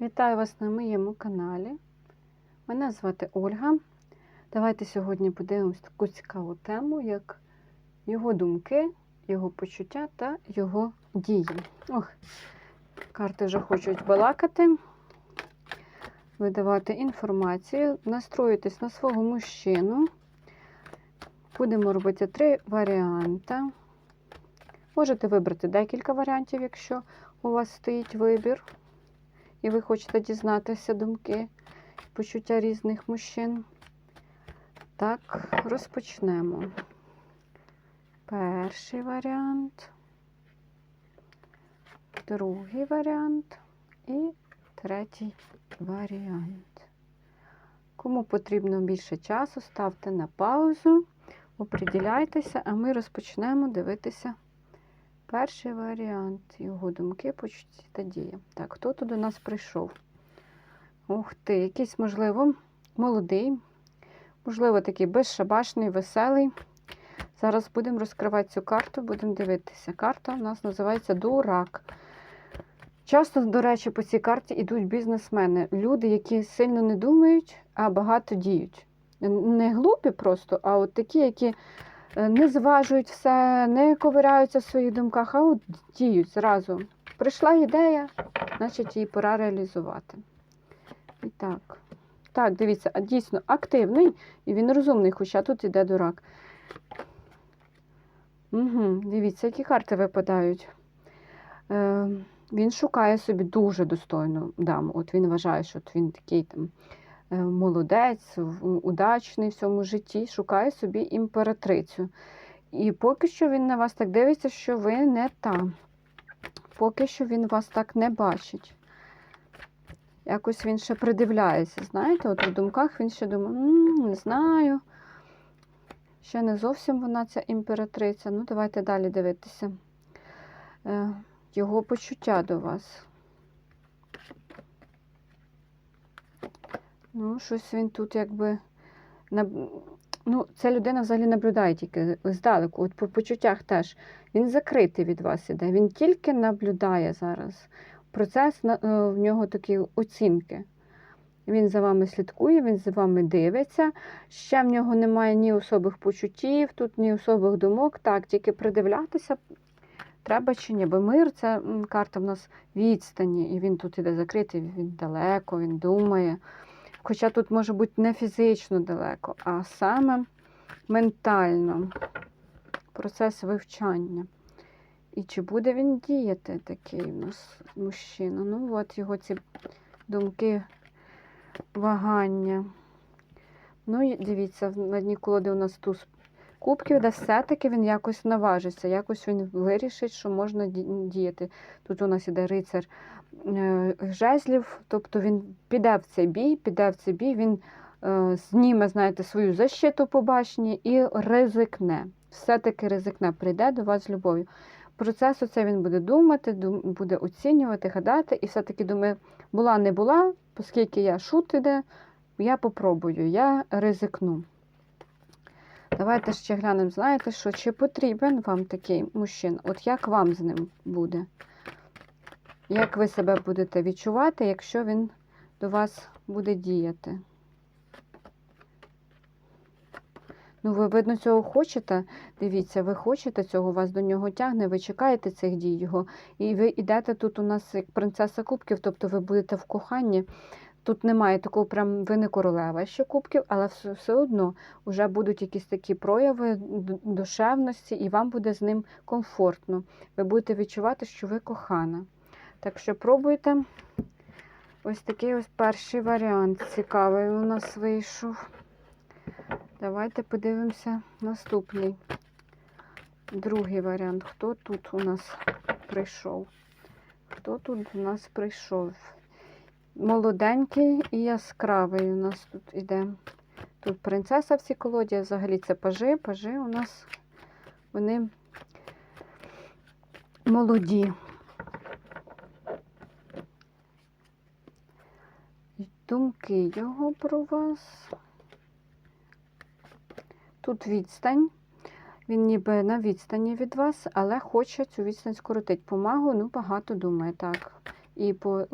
Вітаю вас на моєму каналі. Мене звати Ольга. Давайте сьогодні подивимось таку цікаву тему, як його думки, його почуття та його дії. Ох, карти вже хочуть балакати, видавати інформацію, настроїтись на свого мужчину. Будемо робити три варіанти. Можете вибрати декілька варіантів, якщо у вас стоїть вибір і ви хочете дізнатися думки, почуття різних мужчин. Так, розпочнемо. Перший варіант, другий варіант і третій варіант. Кому потрібно більше часу, ставте на паузу, оприділяйтеся, а ми розпочнемо дивитися. Перший варіант його думки, почуття та дія. Так, хто тут до нас прийшов? Ух ти, якийсь, можливо, молодий, можливо, такий безшабашний, веселий. Зараз будемо розкривати цю карту, будемо дивитися. Карта у нас називається Дурак. Часто, до речі, по цій карті йдуть бізнесмени. Люди, які сильно не думають, а багато діють. Не глупі просто, а от такі, які не зважують все, не ковиряються в своїх думках, а от діють зразу. Прийшла ідея, значить її пора реалізувати. І так, так, дивіться, дійсно активний і він розумний, хоча тут іде дурак. Угу, Дивіться, які карти випадають. Е, Він шукає собі дуже достойну даму. От він вважає, що от він такий там молодець, удачний в цьому житті, шукає собі імператрицю. І поки що він на вас так дивиться, що ви не там. Поки що він вас так не бачить. Якось він ще придивляється, знаєте, от в думках він ще думає, не знаю. Ще не зовсім вона ця імператриця. Ну, давайте далі дивитися. Е, Його почуття до вас. Ну, щось він тут якби. Ну, Ця людина взагалі наблюдає тільки здалеку. От по почуттях теж. Він закритий від вас іде. Він тільки наблюдає зараз. Процес в нього такі оцінки. Він за вами слідкує, він за вами дивиться. Ще в нього немає ні особих почуттів, тут ні особих думок. Так, тільки придивлятися треба чи ні. Бо мир це карта в нас відстані, і він тут іде закритий, він далеко, він думає. Хоча тут може бути не фізично далеко, а саме ментально процес вивчання. І чи буде він діяти такий у нас мужчина? Ну, от його ці думки, вагання. Ну, дивіться, на дні колоди у нас туз кубків, де все-таки він якось наважиться, якось він вирішить, що можна діяти. Тут у нас іде рицар жезлів, тобто він піде в цей бій, піде в цей бій, він е, зніме, знаєте, свою защиту по башні і ризикне. Все-таки ризикне, прийде до вас з любов'ю. Процес оце він буде думати, буде оцінювати, гадати, і все-таки думає, була, не була, оскільки я шут іде, я попробую, я ризикну. Давайте ще глянемо, знаєте, що чи потрібен вам такий мужчина? От як вам з ним буде? Як ви себе будете відчувати, якщо він до вас буде діяти? Ну, ви, видно, цього хочете. Дивіться, ви хочете цього, вас до нього тягне, ви чекаєте цих дій його. І ви йдете тут у нас як принцеса кубків, тобто ви будете в коханні. Тут немає такого, прям ви не королева ще кубків, але все, все одно вже будуть якісь такі прояви душевності, і вам буде з ним комфортно. Ви будете відчувати, що ви кохана. Так що пробуйте. Ось такий ось перший варіант цікавий у нас вийшов. Давайте подивимося наступний. Другий варіант. Хто тут у нас прийшов? Хто тут у нас прийшов? Молоденький і яскравий у нас тут іде. Тут принцеса в цій колоді, взагалі це пажи. Пажи у нас вони молоді. Думки його про вас. Тут відстань. Він ніби на відстані від вас, але хоче цю відстань скоротити. Помагу, ну, багато думає, так. І по е,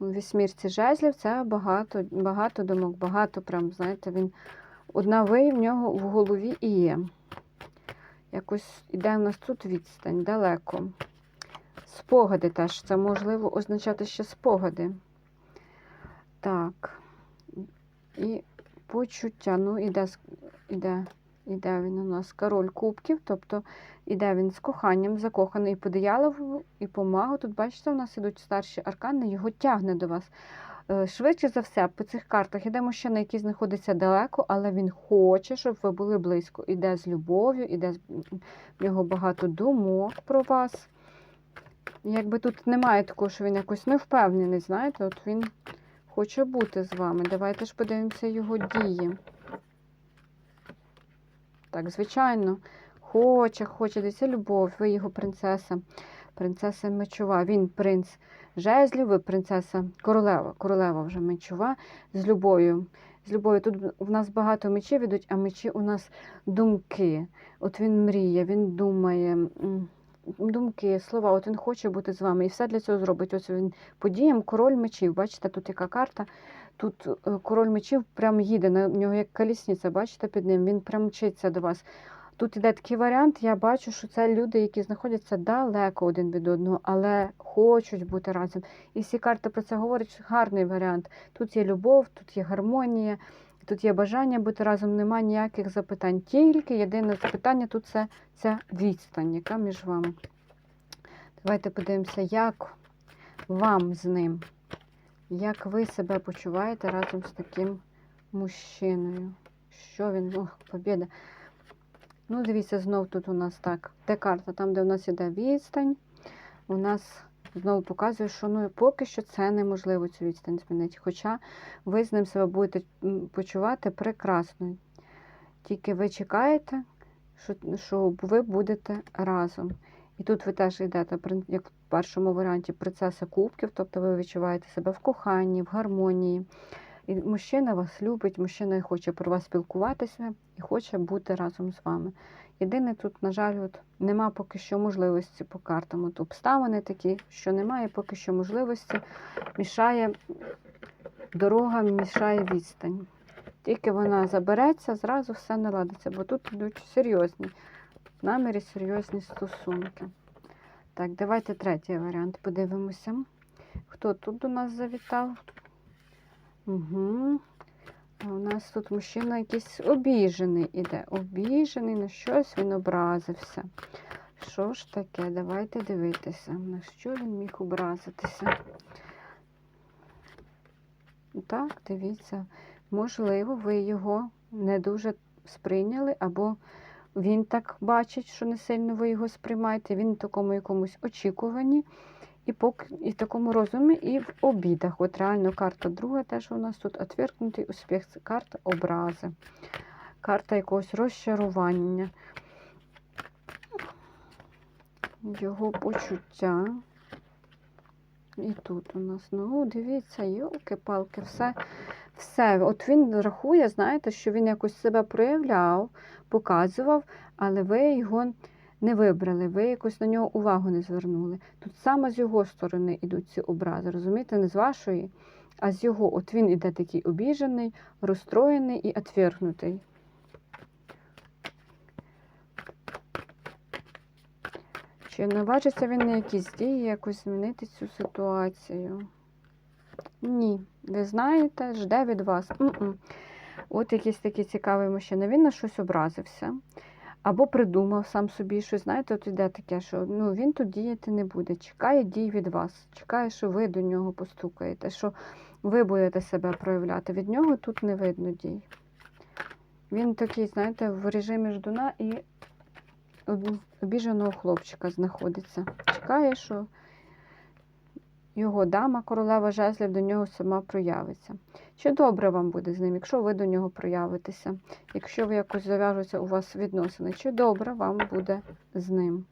вісьмірці жезлів це багато, багато думок, багато прям, знаєте, він одна ви в нього в голові і є. Якось іде в нас тут відстань, далеко. Спогади теж, це можливо означати ще спогади. Так. І почуття. Ну, іде, іде, іде він у нас король кубків, тобто іде він з коханням, закоханий і по дияволу, і по магу. Тут, бачите, у нас ідуть старші аркани, його тягне до вас. Е, Швидше за все, по цих картах іде мужчина, який знаходиться далеко, але він хоче, щоб ви були близько. Іде з любов'ю, іде з в нього багато думок про вас. Якби тут немає такого, що він якось не впевнений, знаєте, от він хоче бути з вами. Давайте ж подивимося його дії. Так, звичайно, хоче, хоче, дивіться, любов, ви його принцеса, принцеса мечова. Він принц жезлів, ви принцеса королева, королева вже мечова з любов'ю. З любов'ю. Тут в нас багато мечів ідуть, а мечі у нас думки. От він мріє, він думає, думки, слова. От він хоче бути з вами і все для цього зробить. Ось він подіям король мечів. Бачите, тут яка карта. Тут е, король мечів прям їде, на нього як колісниця, бачите, під ним, він прям мчиться до вас. Тут іде такий варіант, я бачу, що це люди, які знаходяться далеко один від одного, але хочуть бути разом. І всі карти про це говорять, що гарний варіант. Тут є любов, тут є гармонія, тут є бажання бути разом, немає ніяких запитань. Тільки єдине запитання тут це ця відстань, яка між вами. Давайте подивимося, як вам з ним, як ви себе почуваєте разом з таким мужчиною. Що він, ох, побіда. Ну, дивіться, знов тут у нас так. Де карта, там, де у нас іде відстань, у нас знову показує, що ну, поки що це неможливо цю відстань змінити. Хоча ви з ним себе будете почувати прекрасно. Тільки ви чекаєте, що, що ви будете разом. І тут ви теж йдете, як в першому варіанті, принцеса кубків, тобто ви відчуваєте себе в коханні, в гармонії. І мужчина вас любить, мужчина хоче про вас спілкуватися і хоче бути разом з вами. Єдине тут, на жаль, от нема поки що можливості по картам. От обставини такі, що немає поки що можливості, мішає дорога, мішає відстань. Тільки вона забереться, зразу все наладиться, бо тут йдуть серйозні наміри, серйозні стосунки. Так, давайте третій варіант подивимося. Хто тут до нас завітав? Угу. А у нас тут мужчина якийсь обіжений іде. Обіжений на щось він образився. Що ж таке? Давайте дивитися, на що він міг образитися. Так, дивіться. Можливо, ви його не дуже сприйняли, або він так бачить, що не сильно ви його сприймаєте. Він в такому якомусь очікуванні, і поки і в такому розумі, і в обідах. От реально карта друга, теж у нас тут отвергнутий успіх. Це карта образи, карта якогось розчарування, його почуття. І тут у нас, ну, дивіться, йолки-палки, все, все. От він рахує, знаєте, що він якось себе проявляв, показував, але ви його не вибрали, ви якось на нього увагу не звернули. Тут саме з його сторони йдуть ці образи, розумієте, не з вашої, а з його. От він іде такий обіжений, розстроєний і отвергнутий. Чи не бачиться він на якісь дії, якось змінити цю ситуацію? Ні, ви знаєте, жде від вас. М-м. От якийсь такий цікавий мужчина. Він на щось образився. Або придумав сам собі щось. Знаєте, от іде таке, що ну, він тут діяти не буде. Чекає дій від вас. Чекає, що ви до нього постукаєте, що ви будете себе проявляти. Від нього тут не видно дій. Він такий, знаєте, в режимі ждуна і об- обіженого хлопчика знаходиться. Чекає, що його дама, королева жезлів, до нього сама проявиться. Чи добре вам буде з ним, якщо ви до нього проявитеся, якщо ви якось зав'яжуться у вас відносини, чи добре вам буде з ним?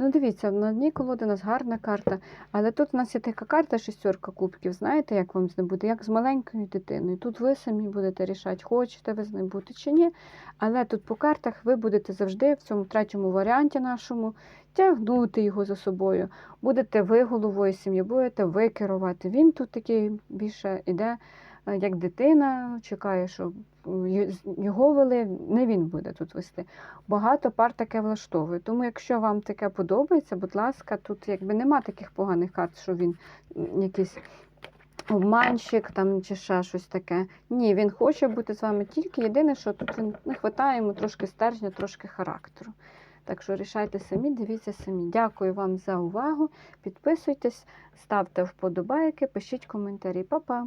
Ну, дивіться, на одній колоді у нас гарна карта, але тут у нас є така карта шістерка кубків. Знаєте, як вам з ним буде? Як з маленькою дитиною. Тут ви самі будете рішати, хочете ви з ним бути чи ні. Але тут по картах ви будете завжди в цьому третьому варіанті нашому тягнути його за собою. Будете ви головою сім'ї, будете ви керувати. Він тут такий більше іде, як дитина, чекає, щоб е, його вели, не він буде тут вести багато пар таке влаштовує. Тому, якщо вам таке подобається, будь ласка, тут якби нема таких поганих карт, що він якийсь обманщик там чи ще щось таке. Ні, він хоче бути з вами тільки єдине, що тут він не вистачає йому трошки стержня, трошки характеру. Так що рішайте самі, дивіться самі. Дякую вам за увагу. Підписуйтесь, ставте вподобайки, пишіть коментарі. Па-па!